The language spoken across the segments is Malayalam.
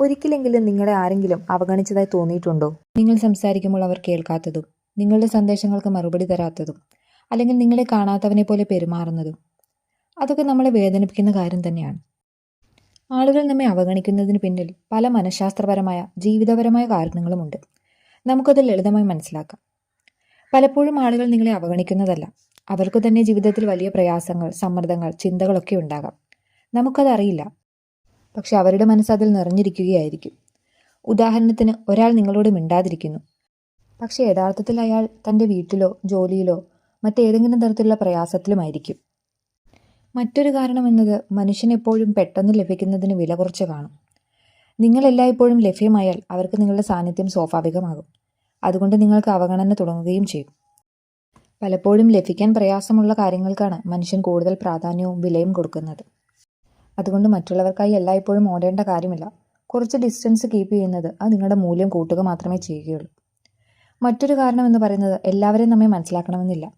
ഒരിക്കലെങ്കിലും നിങ്ങളെ ആരെങ്കിലും അവഗണിച്ചതായി തോന്നിയിട്ടുണ്ടോ? നിങ്ങൾ സംസാരിക്കുമ്പോൾ അവർ കേൾക്കാത്തതും നിങ്ങളുടെ സന്ദേശങ്ങൾക്ക് മറുപടി തരാത്തതും അല്ലെങ്കിൽ നിങ്ങളെ കാണാത്തവനെ പോലെ പെരുമാറുന്നതും അതൊക്കെ നമ്മളെ വേദനിപ്പിക്കുന്ന കാര്യം തന്നെയാണ്. ആളുകൾ നമ്മെ അവഗണിക്കുന്നതിന് പിന്നിൽ പല മനഃശാസ്ത്രപരമായ ജീവിതപരമായ കാരണങ്ങളുമുണ്ട്. നമുക്കത് ലളിതമായി മനസ്സിലാക്കാം. പലപ്പോഴും ആളുകൾ നിങ്ങളെ അവഗണിക്കുന്നതല്ല. അവർക്ക് തന്നെ ജീവിതത്തിൽ വലിയ പ്രയാസങ്ങൾ സമ്മർദ്ദങ്ങൾ ചിന്തകളൊക്കെ ഉണ്ടാകാം. നമുക്കതറിയില്ല. പക്ഷെ അവരുടെ മനസ്സ് അതിൽ നിറഞ്ഞിരിക്കുകയായിരിക്കും. ഉദാഹരണത്തിന് ഒരാൾ നിങ്ങളോട് മിണ്ടാതിരിക്കുന്നു. പക്ഷെ യഥാർത്ഥത്തിൽ അയാൾ തന്റെ വീട്ടിലോ ജോലിയിലോ മറ്റേതെങ്കിലും തരത്തിലുള്ള പ്രയാസത്തിലുമായിരിക്കും. മറ്റൊരു കാരണം എന്നത് മനുഷ്യൻ എപ്പോഴും പെട്ടെന്ന് ലഭിക്കുന്നതിന് വില കുറച്ച് കാണും. നിങ്ങൾ എല്ലായ്പ്പോഴും ലഭ്യമായാൽ അവർക്ക് നിങ്ങളുടെ സാന്നിധ്യം സ്വാഭാവികമാകും. അതുകൊണ്ട് നിങ്ങൾക്ക് അവഗണന തുടങ്ങുകയും ചെയ്യും. പലപ്പോഴും ലഭിക്കാൻ പ്രയാസമുള്ള കാര്യങ്ങൾക്കാണ് മനുഷ്യൻ കൂടുതൽ പ്രാധാന്യവും വിലയും കൊടുക്കുന്നത്. അതുകൊണ്ട് മറ്റുള്ളവർക്കായി എല്ലായ്പ്പോഴും ഓടേണ്ട കാര്യമില്ല. കുറച്ച് ഡിസ്റ്റൻസ് കീപ്പ് ചെയ്യുന്നത് അത് നിങ്ങളുടെ മൂല്യം കൂട്ടുക മാത്രമേ ചെയ്യുകയുള്ളൂ. മറ്റൊരു കാരണം എന്ന് പറയുന്നത് എല്ലാവരെയും നമ്മെ മനസ്സിലാക്കണമെന്നില്ല.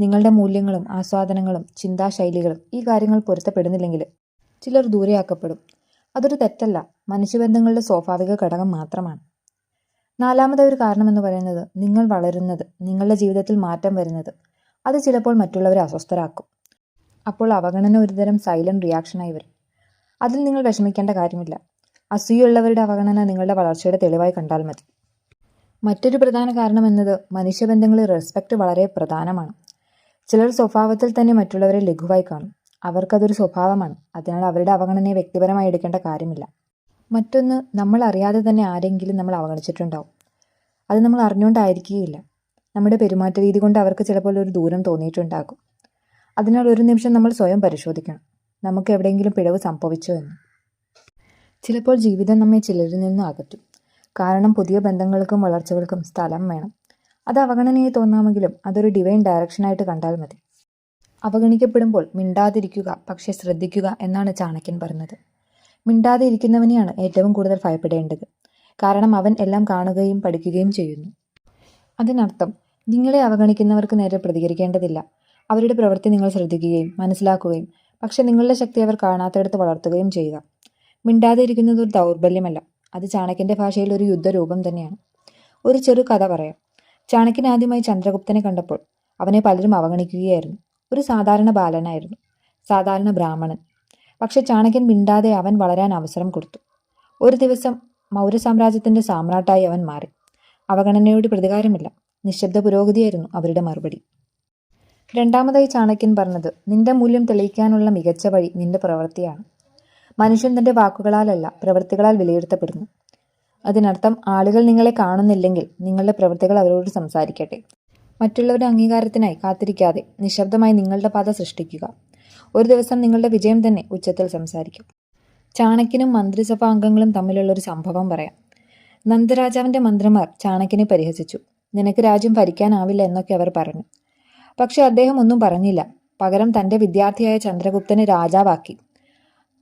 നിങ്ങളുടെ മൂല്യങ്ങളും ആസ്വാദനങ്ങളും ചിന്താശൈലികളും ഈ കാര്യങ്ങൾ പൊരുത്തപ്പെടുന്നില്ലെങ്കിൽ ചിലർ ദൂരെയാക്കപ്പെടും. അതൊരു തെറ്റല്ല. മനുഷ്യബന്ധങ്ങളുടെ സ്വാഭാവിക ഘടകം മാത്രമാണ്. നാലാമത്തെ ഒരു കാരണം എന്ന് പറയുന്നത് നിങ്ങൾ വളരുന്നത് നിങ്ങളുടെ ജീവിതത്തിൽ മാറ്റം വരുന്നത്. അത് ചിലപ്പോൾ മറ്റുള്ളവരെ അസ്വസ്ഥരാക്കും. അപ്പോൾ അവഗണന ഒരുതരം സൈലന്റ് റിയാക്ഷനായി വരും. അതിൽ നിങ്ങൾ വിഷമിക്കേണ്ട കാര്യമില്ല. അസൂയുള്ളവരുടെ അവഗണന നിങ്ങളുടെ വളർച്ചയുടെ തെളിവായി കണ്ടാൽ മതി. മറ്റൊരു പ്രധാന കാരണം എന്നത് മനുഷ്യബന്ധങ്ങളിൽ റെസ്പെക്റ്റ് വളരെ പ്രധാനമാണ്. ചിലർ സ്വഭാവത്തിൽ തന്നെ മറ്റുള്ളവരെ ലഘുവായി കാണും. അവർക്കതൊരു സ്വഭാവമാണ്. അതിനാൽ അവരുടെ അവഗണനയെ വ്യക്തിപരമായി എടുക്കേണ്ട കാര്യമില്ല. മറ്റൊന്ന് നമ്മൾ അറിയാതെ തന്നെ ആരെങ്കിലും നമ്മൾ അവഗണിച്ചിട്ടുണ്ടാവും. അത് നമ്മൾ അറിഞ്ഞുകൊണ്ടായിരിക്കുകയില്ല. നമ്മുടെ പെരുമാറ്റ രീതി കൊണ്ട് അവർക്ക് ചിലപ്പോൾ ഒരു ദൂരം തോന്നിയിട്ടുണ്ടാകും. അതിനാൽ ഒരു നിമിഷം നമ്മൾ സ്വയം പരിശോധിക്കണം. നമുക്ക് എവിടെയെങ്കിലും പിഴവ് സംഭവിച്ചോ എന്ന്. ചിലപ്പോൾ ജീവിതം നമ്മെ ചിലരിൽ നിന്ന് അകറ്റും. കാരണം പുതിയ ബന്ധങ്ങൾക്കും വളർച്ചകൾക്കും സ്ഥലം വേണം. അത് അവഗണനയെ തോന്നാമെങ്കിലും അതൊരു ഡിവൈൻ ഡയറക്ഷനായിട്ട് കണ്ടാൽ മതി. അവഗണിക്കപ്പെടുമ്പോൾ മിണ്ടാതിരിക്കുക പക്ഷെ ശ്രദ്ധിക്കുക എന്നാണ് ചാണക്യൻ പറഞ്ഞത്. മിണ്ടാതെ ഇരിക്കുന്നവനെയാണ് ഏറ്റവും കൂടുതൽ ഭയപ്പെടേണ്ടത്. കാരണം അവൻ എല്ലാം കാണുകയും പഠിക്കുകയും ചെയ്യുന്നു. അതിനർത്ഥം നിങ്ങളെ അവഗണിക്കുന്നവർക്ക് നേരെ പ്രതികരിക്കേണ്ടതില്ല. അവരുടെ പ്രവൃത്തി നിങ്ങൾ ശ്രദ്ധിക്കുകയും മനസ്സിലാക്കുകയും പക്ഷെ നിങ്ങളുടെ ശക്തി അവർ കാണാത്തടത്ത് വളർത്തുകയും ചെയ്യുക. മിണ്ടാതെ ഇരിക്കുന്നത് ഒരു ദൗർബല്യമല്ല. അത് ചാണക്യന്റെ ഭാഷയിൽ ഒരു യുദ്ധരൂപം തന്നെയാണ്. ഒരു ചെറു കഥ പറയാം. ചാണക്യൻ ആദ്യമായി ചന്ദ്രഗുപ്തനെ കണ്ടപ്പോൾ അവനെ പലരും അവഗണിക്കുകയായിരുന്നു. ഒരു സാധാരണ ബാലനായിരുന്നു. സാധാരണ ബ്രാഹ്മണൻ. പക്ഷെ ചാണക്യൻ മിണ്ടാതെ അവൻ വളരാൻ അവസരം കൊടുത്തു. ഒരു ദിവസം മൗര്യ സാമ്രാജ്യത്തിന്റെ സാമ്രാട്ടായി അവൻ മാറി. അവഗണനയോട് പ്രതികാരമില്ല. നിശബ്ദ പുരോഗതിയായിരുന്നു അവരുടെ മറുപടി. രണ്ടാമതായി ചാണക്യൻ പറഞ്ഞത് നിന്റെ മൂല്യം തെളിയിക്കാനുള്ള മികച്ച വഴി നിന്റെ പ്രവൃത്തിയാണ്. മനുഷ്യൻ തന്റെ വാക്കുകളാലല്ല പ്രവൃത്തികളാൽ വിലയിരുത്തപ്പെടുന്നു. അതിനർത്ഥം ആളുകൾ നിങ്ങളെ കാണുന്നില്ലെങ്കിൽ നിങ്ങളുടെ പ്രവൃത്തികൾ അവരോട് സംസാരിക്കട്ടെ. മറ്റുള്ളവരുടെ അംഗീകാരത്തിനായി കാത്തിരിക്കാതെ നിശബ്ദമായി നിങ്ങളുടെ പാത സൃഷ്ടിക്കുക. ഒരു ദിവസം നിങ്ങളുടെ വിജയം തന്നെ ഉച്ചത്തിൽ സംസാരിക്കും. ചാണക്യനും മന്ത്രിസഭാ അംഗങ്ങളും തമ്മിലുള്ള ഒരു സംഭവം പറയാം. നന്ദരാജാവിന്റെ മന്ത്രിമാർ ചാണക്യനെ പരിഹസിച്ചു. നിനക്ക് രാജ്യം ഭരിക്കാനാവില്ല എന്നൊക്കെ അവർ പറഞ്ഞു. പക്ഷെ അദ്ദേഹം ഒന്നും പറഞ്ഞില്ല. പകരം തന്റെ വിദ്യാർത്ഥിയായ ചന്ദ്രഗുപ്തനെ രാജാവാക്കി.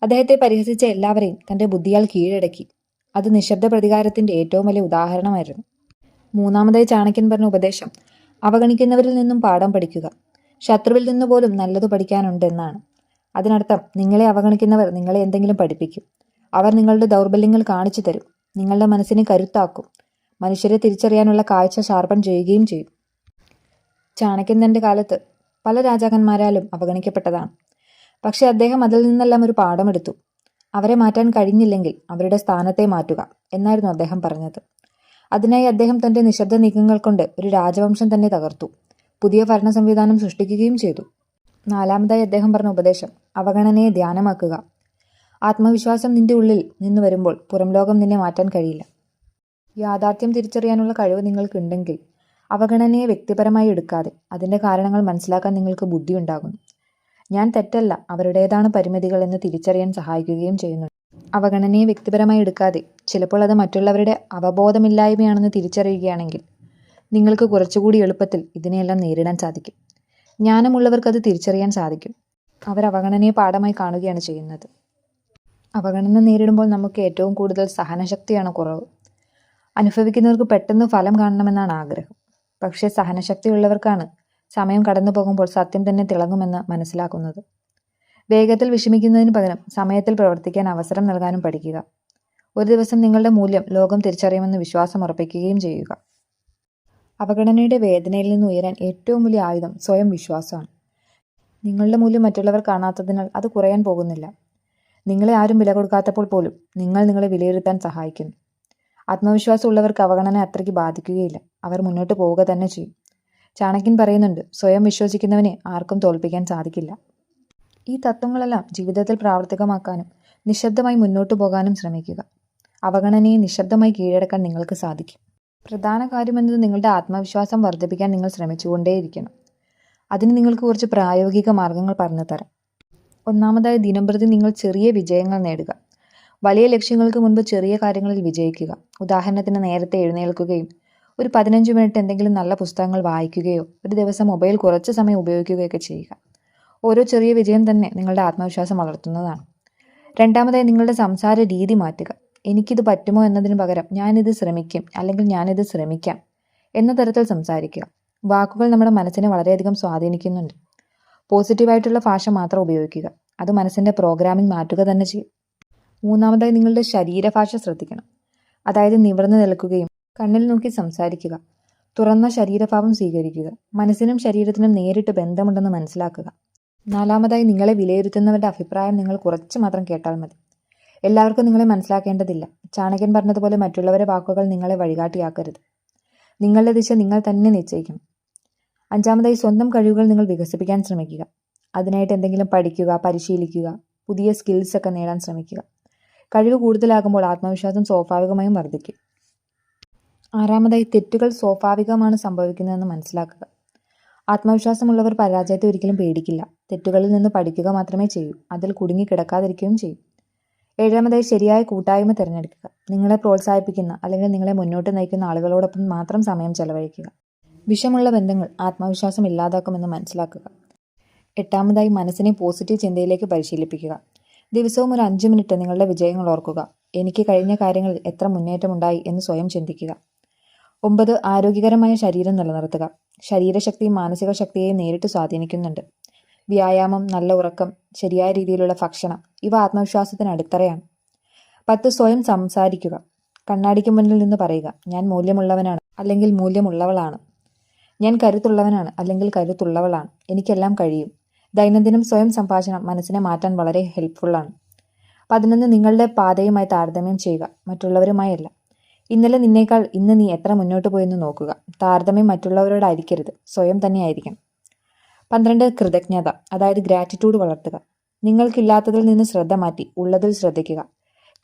അദ്ദേഹത്തെ പരിഹസിച്ച എല്ലാവരെയും തന്റെ ബുദ്ധിയാൽ കീഴടക്കി. അത് നിശബ്ദ പ്രതികാരത്തിന്റെ ഏറ്റവും വലിയ ഉദാഹരണമായിരുന്നു. മൂന്നാമതായി ചാണക്യൻ പറഞ്ഞ ഉപദേശം അവഗണിക്കുന്നവരിൽ നിന്നും പാഠം പഠിക്കുക. ശത്രുവിൽ നിന്ന് പോലും നല്ലത് പഠിക്കാനുണ്ട് എന്നാണ് അതിനർത്ഥം നിങ്ങളെ അവഗണിക്കുന്നവർ നിങ്ങളെ എന്തെങ്കിലും പഠിപ്പിക്കും. അവർ നിങ്ങളുടെ ദൗർബല്യങ്ങൾ കാണിച്ചു തരും നിങ്ങളുടെ മനസ്സിനെ കരുത്താക്കും. മനുഷ്യരെ തിരിച്ചറിയാനുള്ള കാഴ്ച ഷാർപ്പൺ ചെയ്യുകയും ചെയ്യും. ചാണക്യൻ തന്റെ കാലത്ത് പല രാജാക്കന്മാരാലും അവഗണിക്കപ്പെട്ടതാണ്. പക്ഷെ അദ്ദേഹം അതിൽ നിന്നെല്ലാം ഒരു പാഠമെടുത്തു. അവരെ മാറ്റാൻ കഴിഞ്ഞില്ലെങ്കിൽ അവരുടെ സ്ഥാനത്തെ മാറ്റുക എന്നായിരുന്നു അദ്ദേഹം പറഞ്ഞത്. അതിനായി അദ്ദേഹം തന്റെ നിശബ്ദ നീക്കങ്ങൾ കൊണ്ട് ഒരു രാജവംശം തന്നെ തകർത്തു. പുതിയ ഭരണ സംവിധാനം സൃഷ്ടിക്കുകയും ചെയ്തു. നാലാമതായി അദ്ദേഹം പറഞ്ഞ ഉപദേശം അവഗണനയെ ധ്യാനമാക്കുക. ആത്മവിശ്വാസം നിന്റെ ഉള്ളിൽ നിന്ന് വരുമ്പോൾ പുറംലോകം നിന്നെ മാറ്റാൻ കഴിയില്ല. യാഥാർത്ഥ്യം തിരിച്ചറിയാനുള്ള കഴിവ് നിങ്ങൾക്കുണ്ടെങ്കിൽ അവഗണനയെ വ്യക്തിപരമായി എടുക്കാതെ അതിന്റെ കാരണങ്ങൾ മനസ്സിലാക്കാൻ നിങ്ങൾക്ക് ബുദ്ധിയുണ്ടാകുന്നു. ഞാൻ തെറ്റല്ല അവരുടേതാണ് പരിമിതികൾ എന്ന് തിരിച്ചറിയാൻ സഹായിക്കുകയും ചെയ്യുന്നു. അവഗണനയെ വ്യക്തിപരമായി എടുക്കാതെ ചിലപ്പോൾ അത് മറ്റുള്ളവരുടെ അവബോധമില്ലായ്മയാണെന്ന് തിരിച്ചറിയുകയാണെങ്കിൽ നിങ്ങൾക്ക് കുറച്ചുകൂടി എളുപ്പത്തിൽ ഇതിനെയെല്ലാം നേരിടാൻ സാധിക്കും. ജ്ഞാനമുള്ളവർക്ക് അത് തിരിച്ചറിയാൻ സാധിക്കും. അവർ അവഗണനയെ പാഠമായി കാണുകയാണ് ചെയ്യുന്നത്. അവഗണന നേരിടുമ്പോൾ നമുക്ക് ഏറ്റവും കൂടുതൽ സഹനശക്തിയാണ് കുറവ്. അനുഭവിക്കുന്നവർക്ക് പെട്ടെന്ന് ഫലം കാണണമെന്നാണ് ആഗ്രഹം. പക്ഷേ സഹനശക്തിയുള്ളവർക്കാണ് സമയം കടന്നു പോകുമ്പോൾ സത്യം തന്നെ തിളങ്ങുമെന്ന് മനസ്സിലാക്കുന്നത്. വേഗത്തിൽ വിഷമിക്കുന്നതിന് പകരം സമയത്തിൽ പ്രവർത്തിക്കാൻ അവസരം നൽകാനും പഠിക്കുക. ഒരു ദിവസം നിങ്ങളുടെ മൂല്യം ലോകം തിരിച്ചറിയുമെന്ന് വിശ്വാസം ഉറപ്പിക്കുകയും ചെയ്യുക. അവഗണനയുടെ വേദനയിൽ നിന്ന് ഉയരാൻ ഏറ്റവും വലിയ ആയുധം സ്വയം വിശ്വാസമാണ്. നിങ്ങളുടെ മൂല്യം മറ്റുള്ളവർ കാണാത്തതിനാൽ അത് കുറയാൻ പോകുന്നില്ല. നിങ്ങളെ ആരും വില കൊടുക്കാത്തപ്പോൾ പോലും നിങ്ങൾ നിങ്ങളെ വിലയിരുത്താൻ സഹായിക്കുന്നു. ആത്മവിശ്വാസമുള്ളവർക്ക് അവഗണന അത്രയ്ക്ക് ബാധിക്കുകയില്ല. അവർ മുന്നോട്ട് പോവുക തന്നെ ചെയ്യും. ചാണക്യൻ പറയുന്നുണ്ട് സ്വയം വിശ്വസിക്കുന്നവനെ ആർക്കും തോൽപ്പിക്കാൻ സാധിക്കില്ല. ഈ തത്വങ്ങളെല്ലാം ജീവിതത്തിൽ പ്രാവർത്തികമാക്കാനും നിശബ്ദമായി മുന്നോട്ട് പോകാനും ശ്രമിക്കുക. അവഗണനയെ നിശബ്ദമായി കീഴടക്കാൻ നിങ്ങൾക്ക് സാധിക്കും. പ്രധാന കാര്യമെന്നത് നിങ്ങളുടെ ആത്മവിശ്വാസം വർദ്ധിപ്പിക്കാൻ നിങ്ങൾ ശ്രമിച്ചുകൊണ്ടേയിരിക്കണം. അതിന് നിങ്ങൾക്ക് കുറച്ച് പ്രായോഗിക മാർഗങ്ങൾ പറഞ്ഞു തരാം. ഒന്നാമതായി ദിനംപ്രതി നിങ്ങൾ ചെറിയ വിജയങ്ങൾ നേടുക. വലിയ ലക്ഷ്യങ്ങൾക്ക് മുൻപ് ചെറിയ കാര്യങ്ങളിൽ വിജയിക്കുക. ഉദാഹരണത്തിന് നേരത്തെ എഴുന്നേൽക്കുകയും ഒരു പതിനഞ്ച് മിനിറ്റ് എന്തെങ്കിലും നല്ല പുസ്തകങ്ങൾ വായിക്കുകയോ ഒരു ദിവസം മൊബൈൽ കുറച്ച് സമയം ഉപയോഗിക്കുകയൊക്കെ ചെയ്യുക. ഓരോ ചെറിയ വിജയം തന്നെ നിങ്ങളുടെ ആത്മവിശ്വാസം വളർത്തുന്നതാണ്. രണ്ടാമതായി നിങ്ങളുടെ സംസാര രീതി മാറ്റുക. എനിക്കിത് പറ്റുമോ എന്നതിന് പകരം ഞാനിത് ശ്രമിക്കും അല്ലെങ്കിൽ ഞാനിത് ശ്രമിക്കാം എന്ന തരത്തിൽ സംസാരിക്കുക. വാക്കുകൾ നമ്മുടെ മനസ്സിനെ വളരെയധികം സ്വാധീനിക്കുന്നുണ്ട്. പോസിറ്റീവായിട്ടുള്ള ഭാഷ മാത്രം ഉപയോഗിക്കുക. അത് മനസ്സിന്റെ പ്രോഗ്രാമിംഗ് മാറ്റുക തന്നെ ചെയ്യും. മൂന്നാമതായി നിങ്ങളുടെ ശരീരഭാഷ ശ്രദ്ധിക്കണം. അതായത് നിവർന്നു നിൽക്കുകയും കണ്ണിൽ നോക്കി സംസാരിക്കുക. തുറന്ന ശരീരഭാവം സ്വീകരിക്കുക. മനസ്സിനും ശരീരത്തിനും നേരിട്ട് ബന്ധമുണ്ടെന്ന് മനസ്സിലാക്കുക. നാലാമതായി നിങ്ങളെ വിലയിരുത്തുന്നവരുടെ അഭിപ്രായം നിങ്ങൾ കുറച്ച് മാത്രം കേട്ടാൽ മതി. എല്ലാവർക്കും നിങ്ങളെ മനസ്സിലാക്കേണ്ടതില്ല. ചാണകൻ പറഞ്ഞതുപോലെ മറ്റുള്ളവരെ വാക്കുകൾ നിങ്ങളെ വഴികാട്ടിയാക്കരുത്. നിങ്ങളുടെ ദിശ നിങ്ങൾ തന്നെ നിശ്ചയിക്കണം അഞ്ചാമതായി സ്വന്തം കഴിവുകൾ നിങ്ങൾ വികസിപ്പിക്കാൻ ശ്രമിക്കുക. അതിനായിട്ട് എന്തെങ്കിലും പഠിക്കുക പരിശീലിക്കുക പുതിയ സ്കിൽസ് ഒക്കെ നേടാൻ ശ്രമിക്കുക. കഴിവ് കൂടുതലാകുമ്പോൾ ആത്മവിശ്വാസം സ്വാഭാവികമായും വർദ്ധിക്കും. ആറാമതായി തെറ്റുകൾ സ്വാഭാവികമാണ് സംഭവിക്കുന്നതെന്ന് മനസ്സിലാക്കുക. ആത്മവിശ്വാസമുള്ളവർ പരാജയത്തെ ഒരിക്കലും പേടിക്കില്ല. തെറ്റുകളിൽ നിന്ന് പഠിക്കുക മാത്രമേ ചെയ്യൂ. അതിൽ കുടുങ്ങി കിടക്കാതിരിക്കുകയും ചെയ്യും. ഏഴാമതായി ശരിയായ കൂട്ടായ്മ തിരഞ്ഞെടുക്കുക. നിങ്ങളെ പ്രോത്സാഹിപ്പിക്കുന്ന അല്ലെങ്കിൽ നിങ്ങളെ മുന്നോട്ട് നയിക്കുന്ന ആളുകളോടൊപ്പം മാത്രം സമയം ചെലവഴിക്കുക. വിഷമുള്ള ബന്ധങ്ങൾ ആത്മവിശ്വാസം ഇല്ലാതാക്കുമെന്ന് മനസ്സിലാക്കുക. എട്ടാമതായി മനസ്സിനെ പോസിറ്റീവ് ചിന്തയിലേക്ക് പരിശീലിപ്പിക്കുക. ദിവസവും ഒരു അഞ്ച് മിനിറ്റ് നിങ്ങളുടെ വിജയങ്ങൾ ഓർക്കുക. എനിക്ക് കഴിഞ്ഞ കാര്യങ്ങളിൽ എത്ര മുന്നേറ്റമുണ്ടായി എന്ന് സ്വയം ചിന്തിക്കുക. ഒമ്പത് ആരോഗ്യകരമായ ശരീരം നിലനിർത്തുക. ശരീരശക്തി മാനസിക ശക്തിയെ നേരിട്ട് സ്വാധീനിക്കുന്നുണ്ട്. വ്യായാമം നല്ല ഉറക്കം ശരിയായ രീതിയിലുള്ള ഭക്ഷണം ഇവ ആത്മവിശ്വാസത്തിന് അടിത്തറയാണ്. പത്ത് സ്വയം സംസാരിക്കുക. കണ്ണാടിക്ക് മുന്നിൽ നിന്ന് പറയുക ഞാൻ മൂല്യമുള്ളവനാണ് അല്ലെങ്കിൽ മൂല്യമുള്ളവളാണ്. ഞാൻ കരുത്തുള്ളവനാണ് അല്ലെങ്കിൽ കരുത്തുള്ളവളാണ്. എനിക്കെല്ലാം കഴിയും. ദൈനംദിനം സ്വയം സംഭാഷണം മനസ്സിനെ മാറ്റാൻ വളരെ ഹെൽപ്ഫുള്ളാണ്. പതിനൊന്ന് നിങ്ങളുടെ പാതയുമായി താരതമ്യം ചെയ്യുക. മറ്റുള്ളവരുമായല്ല. ഇന്നലെ നിന്നേക്കാൾ ഇന്ന് നീ എത്ര മുന്നോട്ട് പോയെന്ന് നോക്കുക. താരതമ്യം മറ്റുള്ളവരോടായിരിക്കരുത്. സ്വയം തന്നെ ആയിരിക്കണം. പന്ത്രണ്ട് കൃതജ്ഞത. അതായത് ഗ്രാറ്റിറ്റ്യൂഡ് വളർത്തുക. നിങ്ങൾക്കില്ലാത്തതിൽ നിന്ന് ശ്രദ്ധ മാറ്റി ഉള്ളതിൽ ശ്രദ്ധിക്കുക.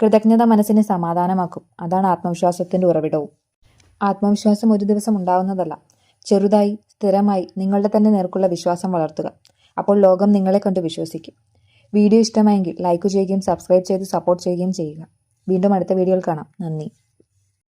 കൃതജ്ഞത മനസ്സിനെ സമാധാനമാക്കും. അതാണ് ആത്മവിശ്വാസത്തിന്റെ ഉറവിടവും. ആത്മവിശ്വാസം ഒരു ദിവസം ഉണ്ടാവുന്നതല്ല. ചെറുതായി സ്ഥിരമായി നിങ്ങളുടെ തന്നെ നേർക്കുള്ള വിശ്വാസം വളർത്തുക. അപ്പോൾ ലോകം നിങ്ങളെ കണ്ട് വിശ്വസിക്കും. വീഡിയോ ഇഷ്ടമായെങ്കിൽ ലൈക്ക് ചെയ്യുകയും സബ്സ്ക്രൈബ് ചെയ്ത് സപ്പോർട്ട് ചെയ്യുകയും ചെയ്യുക. വീണ്ടും അടുത്ത വീഡിയോയിൽ കാണാം. നന്ദി.